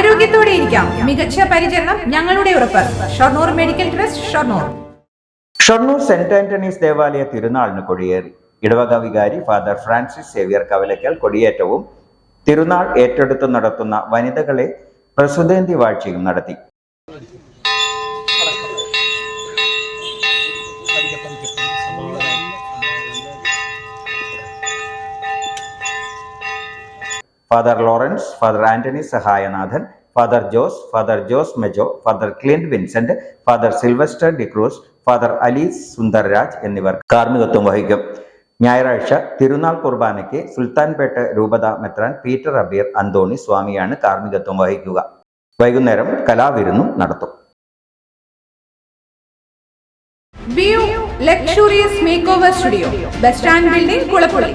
ആരോഗ്യത്തോടെ ഇരിക്കാം. മികച്ച പരിചരണം ഞങ്ങളുടെ ഉറപ്പ്. Shoranur medical trust Shoranur. Shoranur saint Antony's ദേവാലയ തിരുനാളിന് കൊടിയേറി. ഇടവക വികാരി ഫാദർ ഫ്രാൻസിസ് സേവിയർ കവലയ്ക്കൽ കൊടിയേറ്റവും തിരുനാൾ ഏറ്റെടുത്ത് നടത്തുന്ന വനിതകളെ പ്രസുതേന്തി വാഴ്ചയും നടത്തി. Father Lawrence father Antony Sahayanathan father Jose father Jose Mejo father Clint Vincent father Sylvester D'Cruz father Ali's Sundarraj എന്നിവർ കാർമ്മികത്വം വഹിക്കും. ഞായറാഴ്ച തിരുനാൾ കുർബാനയ്ക്ക് സുൽത്താൻപേട്ട രൂപത മെത്രാൻ പീറ്റർ അബീർ അന്തോണി സ്വാമിയാണ് കാർമ്മികത്വം വഹിക്കുക. വൈകുന്നേരം കലാവിരുന്നും നടത്തും. Luxurious make over studio bus stand building Kulappully